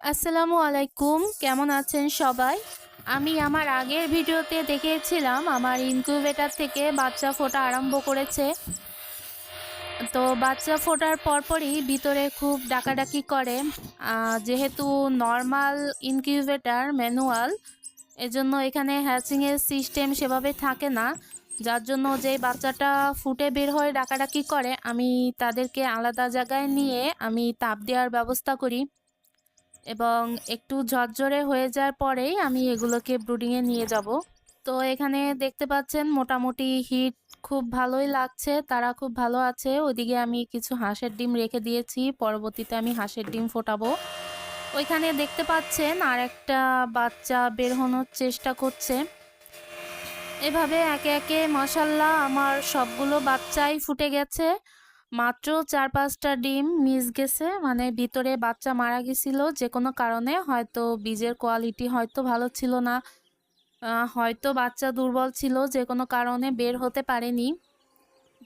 আসসালামু আলাইকুম, কেমন আছেন সবাই? আমি আমার আগের ভিডিওতে দেখিয়েছিলাম, আমার ইনকিউবেটার থেকে বাচ্চা ফোটা আরম্ভ করেছে। তো বাচ্চা ফোটার পরপরই ভিতরে খুব ডাকাডাকি করে। যেহেতু নর্মাল ইনকিউবেটার ম্যানুয়াল এজন্য এখানে হ্যাচিংয়ের সিস্টেম সেভাবে থাকে না। যার জন্য যে বাচ্চাটা ফুটে বের হয়ে ডাকাডাকি করে, আমি তাদেরকে আলাদা জায়গায় নিয়ে আমি তাপ দেওয়ার ব্যবস্থা করি। এবং একটু ঝরঝরে হয়ে যাওয়ার পরেই আমি এগুলোকে ব্রুডিংয়ে নিয়ে যাব। তো এখানে দেখতে পাচ্ছেন মোটামুটি হিট খুব ভালোই লাগছে, তারা খুব ভালো আছে। ওইদিকে আমি কিছু হাঁসের ডিম রেখে দিয়েছি, পরবর্তীতে আমি হাঁসের ডিম ফোটাবো। ওইখানে দেখতে পাচ্ছেন আর একটা বাচ্চা বের হনোর চেষ্টা করছে। এভাবে একে একে মশাল্লা আমার সবগুলো বাচ্চাই ফুটে গেছে। মাত্র চার পাঁচটা ডিম মিস গেছে। মানে ভিতরে বাচ্চা মারা গেছিল যে কোনো কারণে। হয়তো বীজের কোয়ালিটি হয়তো ভালো ছিল না। হয়তো বাচ্চা দুর্বল ছিল যে কোনো কারণে বের হতে পারেনি।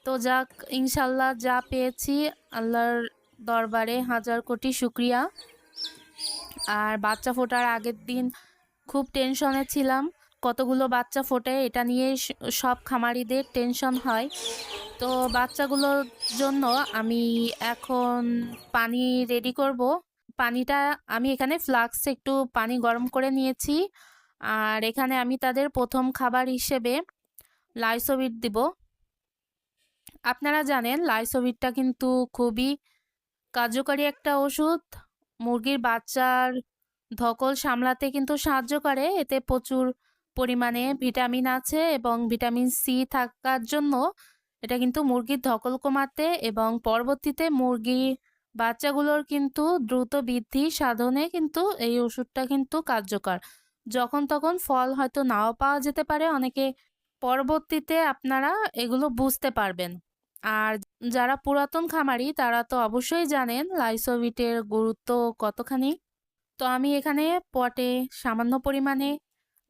তো যাক, ইনশাল্লাহ যা পেয়েছি, আল্লাহর দরবারে হাজার কোটি শুক্রিয়া। আর বাচ্চা ফোটার আগের দিন খুব টেনশনে ছিলাম। কতগুলো বাচ্চা ফোটে এটা নিয়ে সব খামারিদের টেনশন হয়। তো বাচ্চাগুলোর জন্য আমি এখন পানি রেডি করব। পানিটা আমি এখানে ফ্লাক্সে একটু পানি গরম করে নিয়েছি। আর এখানে আমি তাদের প্রথম খাবার হিসেবে লাইসোবিট দিব। আপনারা জানেন, লাইসোবিটটা কিন্তু খুবই কার্যকরী একটা ওষুধ। মুরগির বাচ্চার ধকল সামলাতে কিন্তু সাহায্য করে। এতে প্রচুর পরিমাণে ভিটামিন আছে এবং ভিটামিন সি থাকার জন্য এটা কিন্তু মুরগির ধকল কমাতে এবং পরবর্তীতে মুরগি বাচ্চাগুলোর কিন্তু দ্রুত বৃদ্ধি সাধনে কিন্তু এই ওষুধটা কিন্তু কার্যকর। যখন তখন ফল হয়তো নাও পাওয়া যেতে পারে, অনেকে পরবর্তীতে আপনারা এগুলো বুঝতে পারবেন। আর যারা পুরাতন খামারি, তারা তো অবশ্যই জানেন লাইসোভিটের গুরুত্ব কতখানি। তো আমি এখানে পটে সামান্য পরিমাণে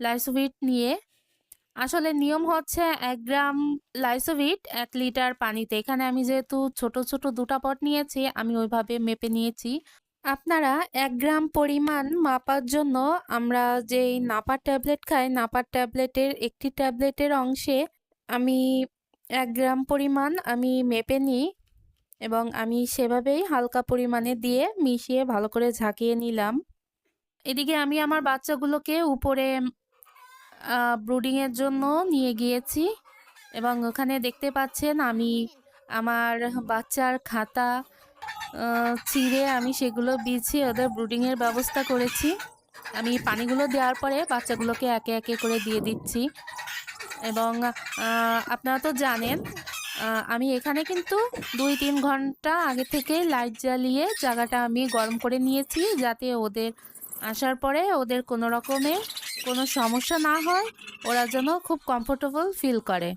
লাইসোভিট নিয়ে। আসলে নিয়ম হচ্ছে এক গ্রাম লাইসোভিট এক লিটার পানিতে। এখানে আমি যেহেতু ছোট ছোট দুটা পট নিয়েছি, আমি ওইভাবে মেপে নিয়েছি। আপনারা এক গ্রাম পরিমাণ মাপার জন্য আমরা যেই নাপার ট্যাবলেট খাই, নাপার ট্যাবলেটের একটি ট্যাবলেটের অংশে আমি এক গ্রাম পরিমাণ আমি মেপে নিই এবং আমি সেভাবেই হালকা পরিমাণে দিয়ে মিশিয়ে ভালো করে ঝাঁকিয়ে নিলাম। এদিকে আমি আমার বাচ্চাগুলোকে উপরে ব্রুডিংয়ের জন্য নিয়ে গিয়েছি এবং ওখানে দেখতে পাচ্ছেন আমি আমার বাচ্চার খাতা চিড়ে আমি সেগুলো বিছিয়ে ওদের ব্রুডিংয়ের ব্যবস্থা করেছি। আমি পানিগুলো দেওয়ার পরে বাচ্চাগুলোকে একে একে করে দিয়ে দিচ্ছি। এবং আপনারা তো জানেন আমি এখানে কিন্তু দুই তিন ঘণ্টা আগে থেকে লাইট জ্বালিয়ে জায়গাটা আমি গরম করে নিয়েছি যাতে ওদের আসার পরে ওদের কোনো রকমে কোনো সমস্যা না হয়, ওরা যেন খুব কমফোর্টেবল ফিল করে।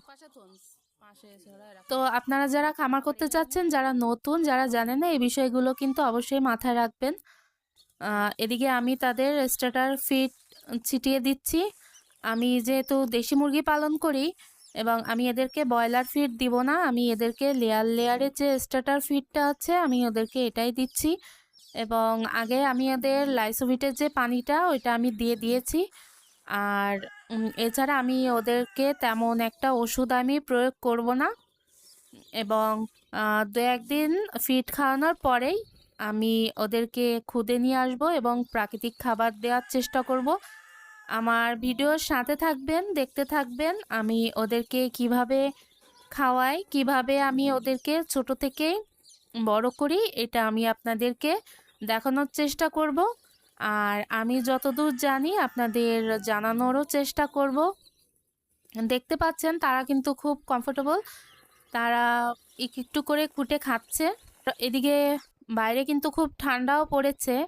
তো আপনারা যারা খামার করতে চাচ্ছেন, যারা নতুন, যারা জানেন না, এই বিষয়গুলো কিন্তু অবশ্যই মাথায় রাখবেন। এদিকে আমি তাদের স্টার্টার ফিট ছিটিয়ে দিচ্ছি। আমি যেহেতু দেশি মুরগি পালন করি এবং আমি এদেরকে ব্রয়লার ফিড দিব না, আমি এদেরকে লেয়ার লেয়ারের যে স্টার্টার ফিডটা আছে, আমি ওদেরকে এটাই দিচ্ছি। এবং আগে আমি এদের লাইসোভিটের যে পানিটা, ওইটা আমি দিয়ে দিয়েছি। আর এছাড়া আমি ওদেরকে তেমন একটা ওষুধ আমি প্রয়োগ করব না। এবং দু একদিন ফিড খাওয়ানোর পরেই আমি ওদেরকে খুদে নিয়ে আসব এবং প্রাকৃতিক খাবার দেওয়ার চেষ্টা করব। আমার ভিডিওর সাথে থাকবেন, দেখতে থাকবেন, আমি ওদেরকে কীভাবে খাওয়াই, কীভাবে আমি ওদেরকে ছোট থেকে বড় করি, এটা আমি আপনাদেরকে দেখানোর চেষ্টা করব। আর আমি যতদূর জানি আপনাদের জানানোরও চেষ্টা করব। দেখতে পাচ্ছেন তারা কিন্তু খুব কমফোর্টেবল তারা এক- একটু করে খুঁটে খাচ্ছে। এদিকে বাইরে কিন্তু খুব ঠান্ডাও পড়েছে।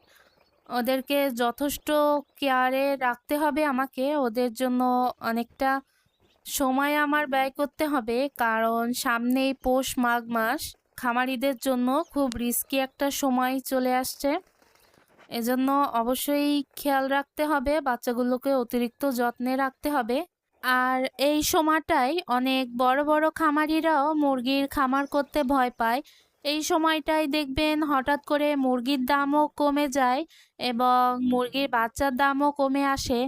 ওদেরকে যথেষ্ট কেয়ারে রাখতে হবে আমাকে। ওদের জন্য অনেকটা সময় আমার ব্যয় করতে হবে, কারণ সামনেই পৌষ মাঘ মাস। খামারিদের জন্য খুব রিস্কি একটা সময় চলে আসছে। এজন্য অবশ্যই খেয়াল রাখতে হবে, বাচ্চাগুলোকে অতিরিক্ত যত্নে রাখতে হবে। আর এই সময়টাই অনেক বড় বড় খামারিরাও মুরগির খামার করতে ভয় পায়। এই সময়টায় দেখবেন হঠাৎ করে মুরগির দামও কমে যায় এবং মুরগির বাচ্চার দামও কমে আসে।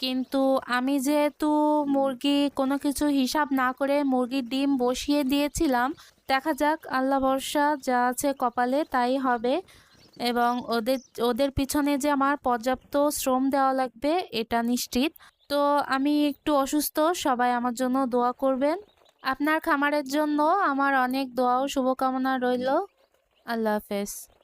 কিন্তু আমি যেহেতু মুরগি কোনো কিছু হিসাব না করে মুরগির ডিম বসিয়ে দিয়েছিলাম দেখা যাক, আল্লাহ বর্ষা যা আছে কপালে তাই হবে। এবং ওদের ওদের পিছনে যে আমার পর্যাপ্ত শ্রম দেওয়া লাগবে, এটা নিশ্চিত। তো আমি একটু অসুস্থ, সবাই আমার জন্য দোয়া করবেন। আপনার খামারের জন্য আমার অনেক দোয়া ও শুভকামনা রইল। আল্লাহ হাফেজ।